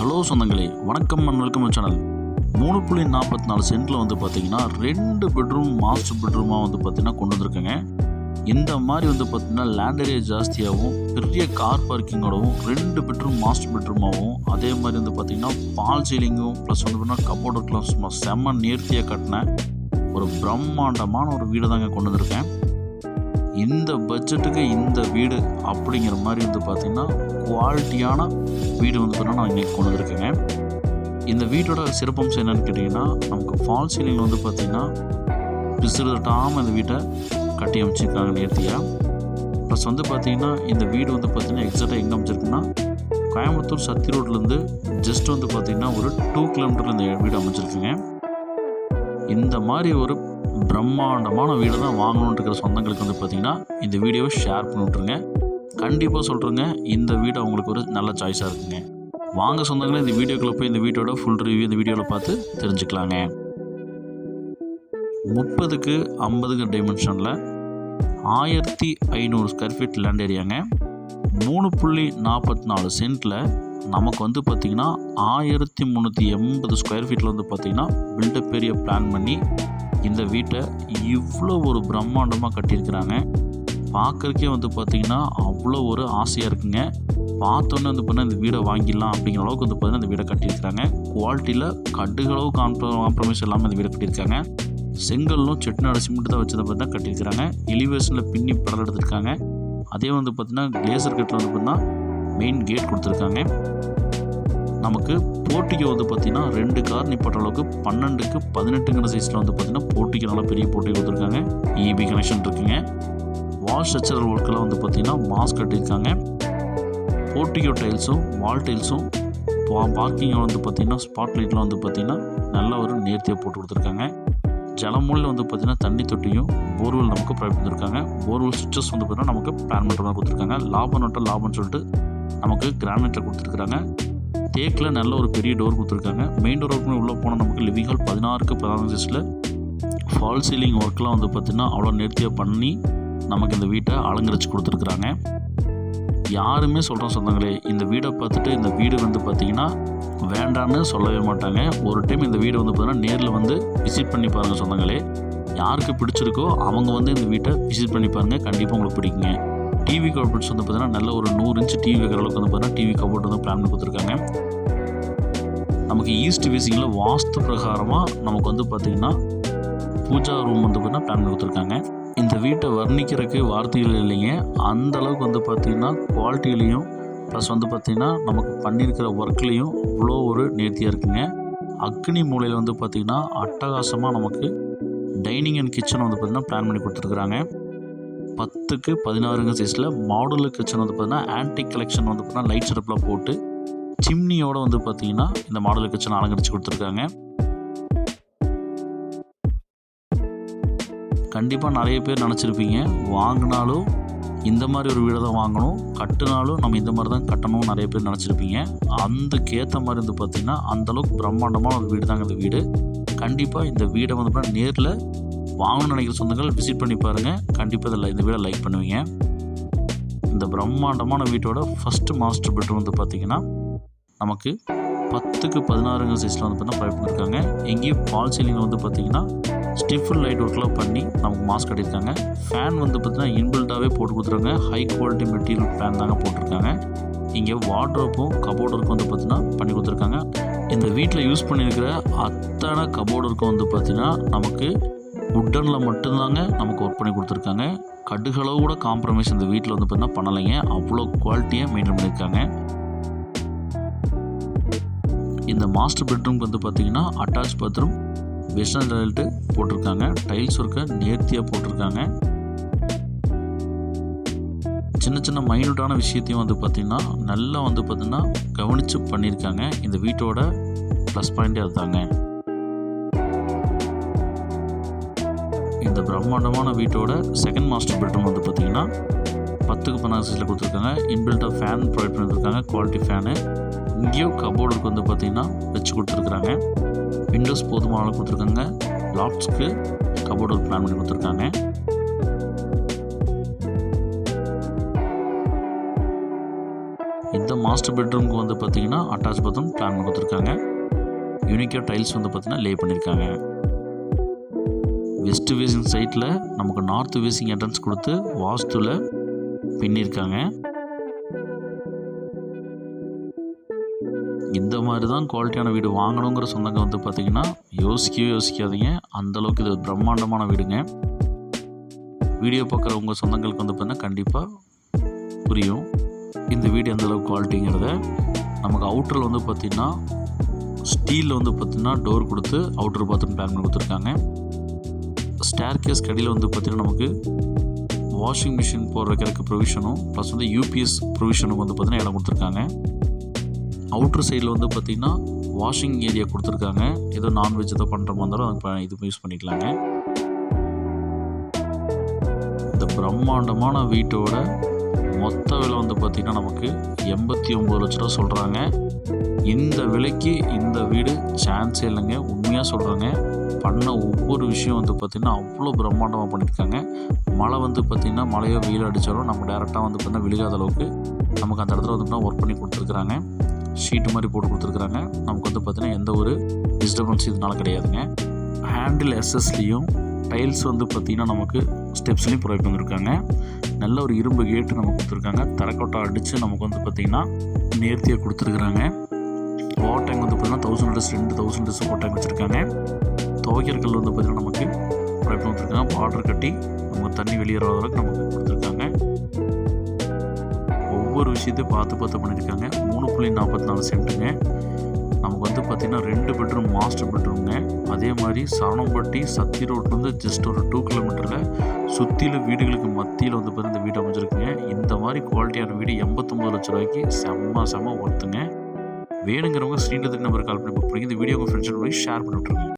Hello சொந்தங்களே வணக்கம் and welcome channel மூணு புள்ளி நாற்பத்தி நாலு சென்ட்டில் வந்து பார்த்தீங்கன்னா ரெண்டு பெட்ரூம் மாஸ்டர் பெட்ரூமாக வந்து பார்த்தீங்கன்னா கொண்டு வந்திருக்கேங்க. இந்த மாதிரி வந்து பார்த்தீங்கன்னா லேண்ட் ஏரியா ஜாஸ்தியாகவும் பெரிய கார் பார்க்கிங்கோடவும் ரெண்டு பெட்ரூம் மாஸ்டர் பெட்ரூமாகவும் அதே மாதிரி வந்து பார்த்தீங்கன்னா பால் சீலிங்கும் ப்ளஸ் வந்து பார்த்தீங்கன்னா கப்போர்டு கிளாஸ் செம்ம நேர்த்தியாக கட்டின ஒரு பிரம்மாண்டமான ஒரு வீடு தாங்க கொண்டு வந்திருக்கேன். இந்த பட்ஜெட்டுக்கு இந்த வீடு அப்படிங்கிற மாதிரி வந்து பார்த்திங்கன்னா குவாலிட்டியான வீடு வந்து பார்த்தீங்கன்னா நான் இன்றைக்கி கொண்டு வந்திருக்கேங்க. இந்த வீட்டோட சிறப்பம்சம் என்னென்னு கேட்டிங்கன்னா நமக்கு ஃபால் சீலிங் வந்து பார்த்திங்கன்னா பிசுறுட்டாமல் இந்த வீட்டை கட்டி அமைச்சிருக்காங்க நேர்த்தியாக ப்ளஸ் வந்து பார்த்திங்கன்னா இந்த வீடு வந்து பார்த்திங்கன்னா எக்ஸாக்டாக எங்கே அமைச்சிருக்குன்னா கோயம்புத்தூர் சத்தி ரோட்லேருந்து ஜஸ்ட் வந்து பார்த்திங்கன்னா ஒரு டூ கிலோமீட்டரில் இந்த வீடு அமைச்சிருக்குங்க. இந்த மாதிரி ஒரு பிரம்மாண்டமான வீடு தான் வாங்கணுன்ட்டு இருக்கிற சொந்தங்களுக்கு வந்து பார்த்திங்கன்னா இந்த வீடியோவை ஷேர் பண்ணி விட்ருங்க கண்டிப்பாக சொல்கிறேங்க இந்த வீடு அவங்களுக்கு ஒரு நல்ல சாய்ஸாக இருக்குங்க. வாங்க சொந்தங்களே இந்த வீடியோக்குள்ளே போய் இந்த வீடியோட ஃபுல் ரிவ்யூ இந்த வீடியோவில் பார்த்து தெரிஞ்சுக்கலாங்க. முப்பதுக்கு ஐம்பதுக்கு டைமென்ஷனில் ஆயிரத்தி ஐநூறு ஸ்கொயர் ஃபீட் லேண்ட் ஏரியாங்க மூணு புள்ளி நாற்பத்தி நாலு சென்ட்டில் நமக்கு வந்து பார்த்திங்கன்னா ஆயிரத்தி முந்நூற்றி எண்பது ஸ்கொயர் ஃபீட்டில் வந்து பார்த்திங்கன்னா பில்டப் ஏரியா பிளான் பண்ணி இந்த வீட்டை இவ்வளோ ஒரு பிரம்மாண்டமாக கட்டியிருக்கிறாங்க. பார்க்குறக்கே வந்து பார்த்திங்கன்னா அவ்வளோ ஒரு ஆசையாக இருக்குங்க. பார்த்தோன்னே வந்து பார்த்தீங்கன்னா இந்த வீடை வாங்கிடலாம் அப்படிங்கிற அளவுக்கு வந்து பார்த்தீங்கன்னா இந்த வீடை கட்டியிருக்கிறாங்க. குவாலிட்டியில் கடுகளவு காம்ப்ர காம்ப்ரமைஸ் இல்லாமல் இந்த வீடை கட்டியிருக்காங்க. செங்கல்லும் செட்டிநாடு சிமெண்ட் தான் வச்சதை தான் பார்த்தா கட்டியிருக்கிறாங்க. எலிவேஷனில் பின்னி படம் எடுத்திருக்காங்க. அதே வந்து பார்த்திங்கன்னா கிளேசர் கட்டில் வந்து பார்த்தீங்கன்னா மெயின் கேட் கொடுத்துருக்காங்க. நமக்கு போட்டிக்கு வந்து பார்த்திங்கன்னா ரெண்டு கார் நிப்பாட்ட அளவுக்கு பன்னெண்டுக்கு பதினெட்டுங்கிற சைஸில் வந்து பார்த்திங்கன்னா போட்டிக்கு நல்லா பெரிய போட்டி கொடுத்துருக்காங்க. இபி கனெக்ஷன் இருக்குங்க. வால் ஸ்ட்ரக்சரல் ஒர்க்கெல்லாம் வந்து பார்த்திங்கன்னா மாஸ்க் கட்டியிருக்காங்க. போர்ட்டிகோ டைல்ஸும் வால் டைல்ஸும் பார்க்கிங்கில் வந்து பார்த்திங்கன்னா ஸ்பாட் லைட்லாம் வந்து பார்த்திங்கன்னா நல்ல ஒரு நேர்த்தியாக போட்டு கொடுத்துருக்காங்க. ஜலமூலில் வந்து பார்த்திங்கன்னா தண்ணி தொட்டியும் போர்வெல் நமக்கு ப்ரொவைட் பண்ணியிருக்காங்க போர்வெல் சுவிச்சஸ் வந்து பார்த்திங்கன்னா நமக்கு பிளான் பண்ணுற மாதிரி கொடுத்துருக்காங்க. லாபம் நோட்டம் லாபம்னு சொல்லிட்டு நமக்கு கிரானைட்டில் கொடுத்துருக்காங்க தேக்கில் நல்ல ஒரு பெரிய டோர் கொடுத்துருக்காங்க. மெயின் டோர் ஒர்க் உள்ளே போனால் நமக்கு லிவிங் ஹால் பதினாறுக்கு பதினாறு சைஸில் ஃபால் சீலிங் ஒர்க்லாம் வந்து பார்த்திங்கன்னா அவ்வளோ நேர்த்தியாக பண்ணி நமக்கு இந்த வீட்டை அலங்கரித்து கொடுத்துருக்குறாங்க. யாருமே சொல்கிறோம் சொந்தங்களே இந்த வீடை பார்த்துட்டு இந்த வீடு வந்து பார்த்திங்கன்னா வேண்டான்னு சொல்லவே மாட்டாங்க. ஒரு டைம் இந்த வீடு வந்து பார்த்திங்கன்னா நேரில் வந்து விசிட் பண்ணி பாருங்கள் சொந்தங்களே. யாருக்கு பிடிச்சிருக்கோ அவங்க வந்து இந்த வீட்டை விசிட் பண்ணி பாருங்கள் கண்டிப்பாக உங்களுக்கு பிடிக்குங்க. டிவி கபோர்ட்ஸ் வந்து பார்த்தீங்கன்னா நல்ல ஒரு நூறு இன்ச்சு டிவி வைக்கிற அளவுக்கு வந்து பார்த்தீங்கன்னா டிவி கபோர்ட் வந்து பிளான் பண்ணி கொடுத்துருக்காங்க. நமக்கு ஈஸ்ட் ஃபேஸிங்கில் வாஸ்து பிரகாரமாக நமக்கு வந்து பார்த்திங்கன்னா பூஜா ரூம் வந்து பார்த்திங்கன்னா பிளான் பண்ணி கொடுத்துருக்காங்க. இந்த வீட்டை வர்ணிக்கிறதுக்கு வார்த்தைகள் இல்லைங்க. அந்த அளவுக்கு வந்து பார்த்திங்கன்னா குவாலிட்டிலையும் ப்ளஸ் வந்து பார்த்திங்கன்னா நமக்கு பண்ணியிருக்கிற ஒர்க்லேயும் அவ்வளோ ஒரு நேர்த்தியாக இருக்குங்க. அக்னி மூலையில் வந்து பார்த்திங்கன்னா அட்டகாசமாக நமக்கு டைனிங் அண்ட் கிச்சன் வந்து பார்த்திங்கன்னா பிளான் பண்ணி கொடுத்துருக்குறாங்க. பத்துக்கு பதினாறுங்க சைஸில் மாடுலர் கிச்சன் வந்து பார்த்திங்கன்னா ஆன்டிக் கலெக்ஷன் வந்து பார்த்திங்கன்னா லைட் செட்டப்லாம் போட்டு சிம்னியோடு வந்து பார்த்திங்கன்னா இந்த மாடுலர் கிச்சன் அலங்கரித்து கொடுத்துருக்காங்க. கண்டிப்பாக நிறைய பேர் நினச்சிருப்பீங்க வாங்கினாலும் இந்த மாதிரி ஒரு வீடை தான் வாங்கணும் கட்டினாலும் நம்ம இந்த மாதிரி தான் கட்டணும் நிறைய பேர் நினச்சிருப்பீங்க. அதுக்கேற்ற மாதிரி வந்து பார்த்திங்கன்னா அந்தளவுக்கு பிரம்மாண்டமான ஒரு வீடு தாங்க இந்த வீடு. கண்டிப்பாக இந்த வீடை வந்து பார்த்தீங்கன்னா நேரில் வாங்கணும்னு நினைக்கிற சொந்தங்கள் விசிட் பண்ணி பாருங்கள் கண்டிப்பாக இதில் இந்த வீடை லைக் பண்ணுவீங்க. இந்த பிரம்மாண்டமான வீட்டோட ஃபஸ்ட்டு மாஸ்டர் பெட்ரூம் வந்து பார்த்திங்கன்னா நமக்கு பத்துக்கு பதினாறுங்க சைஸில் வந்து பார்த்தீங்கன்னா பைப் பண்ணியிருக்காங்க எங்கேயும் பால் சீலிங்கில் வந்து பார்த்திங்கன்னா ஸ்டிஃபர் லைட் ஒர்க்லாம் பண்ணி நமக்கு மாஸ்க் கட்டியிருக்காங்க. ஃபேன் வந்து பார்த்திங்கன்னா இன்பில்ட்டாகவே போட்டு கொடுத்துருக்காங்க. ஹை குவாலிட்டி மெட்டீரியல் ஃபேன் தாங்க போட்டிருக்காங்க. இங்கே வார்ட்ரோப்பும் கபோர்டருக்கும் வந்து பார்த்திங்கன்னா பண்ணி கொடுத்துருக்காங்க. இந்த வீட்டில் யூஸ் பண்ணியிருக்கிற அத்தனை கபோர்டருக்கும் வந்து பார்த்திங்கன்னா நமக்கு உட்டனில் மட்டும்தாங்க நமக்கு ஒர்க் பண்ணி கொடுத்துருக்காங்க. கடுகளவு கூட காம்ப்ரமைஸ் இந்த வீட்டில் வந்து பார்த்தீங்கன்னா பண்ணலைங்க. அவ்வளோ குவாலிட்டியாக மெயின்டைன் பண்ணியிருக்காங்க இந்த மாஸ்டர் பெட்ரூம்க்கு வந்து பார்த்திங்கன்னா அட்டாச் பாத்ரூம் வெஸ்டர்ன் டாய்லெட்டு போட்டிருக்காங்க. டைல்ஸ் ஒர்க்கை நேர்த்தியாக போட்டிருக்காங்க. சின்ன சின்ன மைனூட்டான விஷயத்தையும் வந்து பார்த்திங்கன்னா நல்லா வந்து பார்த்திங்கன்னா கவனித்து பண்ணியிருக்காங்க இந்த வீட்டோட ப்ளஸ் பாயிண்ட்டே அதுதாங்க. இந்த பிரம்மாண்டமான வீட்டோட செகண்ட் மாஸ்டர் பெட்ரூம் வந்து பார்த்திங்கன்னா பத்துக்கு பதினாறு சைஸில் கொடுத்துருக்காங்க. இன்பில்ட்டாக ஃபேன் ப்ரொவைட் பண்ணியிருக்காங்க. குவாலிட்டி ஃபேனு இங்கேயும் கபோர்டுக்கு வந்து பார்த்திங்கன்னா வச்சு கொடுத்துருக்குறாங்க. விண்டோஸ் போதுமான அளவு கொடுத்துருக்காங்க. லாப்ஸ்க்கு கபோர்டு பிளான் பண்ணி கொடுத்துருக்காங்க. இந்த மாஸ்டர் பெட்ரூமுக்கு வந்து பார்த்திங்கன்னா அட்டாச் பாத்ரூம் பிளான் பண்ணி கொடுத்துருக்காங்க. யூனிக்காக டைல்ஸ் வந்து பார்த்திங்கன்னா லே பண்ணியிருக்காங்க. வெஸ்ட் ஃபேசிங் சைட்டில் நமக்கு நார்த் ஃபேசிங் என்ட்ரன்ஸ் கொடுத்து வாஸ்துவில் பின்னியிருக்காங்க இந்த மாதிரி தான் குவாலிட்டியான வீடு வாங்கணுங்கிற சொந்தங்க வந்து பார்த்திங்கன்னா யோசிக்கவே யோசிக்காதீங்க. அந்தளவுக்கு இது பிரம்மாண்டமான வீடுங்க. வீடியோ பார்க்குற உங்கள் சொந்தங்களுக்கு வந்து பார்த்தீங்கன்னா கண்டிப்பாக புரியும். இந்த வீடு எந்தளவுக்கு குவாலிட்டிங்கிறத நமக்கு அவுட்டரில் வந்து பார்த்திங்கன்னா ஸ்டீலில் வந்து பார்த்திங்கன்னா டோர் கொடுத்து அவுட்டர் பாத்ரூம் பிளான் பண்ணி கொடுத்துருக்காங்க. ஸ்டேர் கேஸ் கடையில் வந்து பார்த்திங்கன்னா நமக்கு வாஷிங் மிஷின் போடுற வைக்கிறதுக்கு ப்ரொவிஷனும் ப்ளஸ் வந்து யூபிஎஸ் ப்ரொவிஷனும் வந்து பார்த்திங்கன்னா இடம் கொடுத்துருக்காங்க. அவுட்ரு சைடில் வந்து பார்த்திங்கன்னா வாஷிங் ஏரியா கொடுத்துருக்காங்க. ஏதோ நான்வெஜ் ஏதோ பண்ணுற மாதிரி இருந்தாலும் இது யூஸ் பண்ணிக்கலாங்க. இந்த பிரம்மாண்டமான வீட்டோட மொத்த விலை வந்து பார்த்திங்கன்னா நமக்கு எண்பத்தி ஒம்பது லட்ச ரூபா சொல்கிறாங்க இந்த விலைக்கு இந்த வீடு சான்ஸே இல்லைங்க. உண்மையாக சொல்கிறாங்க பண்ண ஒவ்வொரு விஷயம் வந்து பார்த்திங்கன்னா அவ்வளோ பிரம்மாண்டமாக பண்ணியிருக்காங்க. மழை வந்து பார்த்திங்கன்னா மழையோ வெயில் அடித்தாலும் நம்ம டேரெக்டாக வந்து பார்த்திங்கன்னா விழுகாத அளவுக்கு நமக்கு அந்த இடத்துல வந்து ஒர்க் பண்ணி கொடுத்துருக்குறாங்க. ஷீட்டு மாதிரி போட்டு கொடுத்துருக்குறாங்க. நமக்கு வந்து பார்த்திங்கன்னா எந்த ஒரு டிஸ்டர்பன்ஸ் இதனால் கிடையாதுங்க. ஹேண்டில் எஸ்எஸ்லேயும் டைல்ஸ் வந்து பார்த்திங்கன்னா நமக்கு ஸ்டெப்ஸ்லேயும் ப்ரொவைட் பண்ணியிருக்காங்க நல்ல ஒரு இரும்பு கேட்டு நமக்கு கொடுத்துருக்காங்க. தரக்கோட்டை அடித்து நமக்கு வந்து பார்த்திங்கன்னா நேர்த்தியாக கொடுத்துருக்குறாங்க. வாட்டர் டேங்க் வந்து பார்த்திங்கன்னா தௌசண்ட் லிட்டர்ஸ் ரெண்டு தௌசண்ட் லிட்டர்ஸ் வாட்டர் டேங்க் வச்சுருக்காங்க. துவைக்கிற வந்து பார்த்திங்கன்னா நமக்கு ப்ரொவைட் பண்ணிருக்காங்க பார்டர் கட்டி நமக்கு தண்ணி வெளியேற அளவுக்கு நமக்கு கொடுத்துருக்காங்க. ஒவ்வொரு விஷயத்தையும் பார்த்து பார்த்து பண்ணியிருக்காங்க. மூணு புள்ளி நாற்பத்தி நாலு சென்ட்டுங்க. நமக்கு வந்து பார்த்திங்கன்னா ரெண்டு பெட்ரூம் மாஸ்டர் பெட்ரூம்ங்க அதே மாதிரி சரணம்பட்டி சத்தி ரோட்லேருந்து ஜஸ்ட் ஒரு டூ கிலோமீட்டரில் சுற்றிலும் வீடுகளுக்கு மத்தியில் வந்து பார்த்திங்கன்னா இந்த வீடு அமைஞ்சிருக்குங்க. இந்த மாதிரி குவாலிட்டியான வீடு எண்பத்தொம்பது லட்ச ரூபாய்க்கு செம்ம செம்ம ஒர்த்துங்க வேணுங்கிறவங்க ஸ்ரீநகர் நம்பர் கால் பண்ணி புக் பண்ணி இந்த வீடியோ உங்கள் ஃப்ரெண்ட்ஸ் போய் ஷேர் பண்ணி விட்ருங்க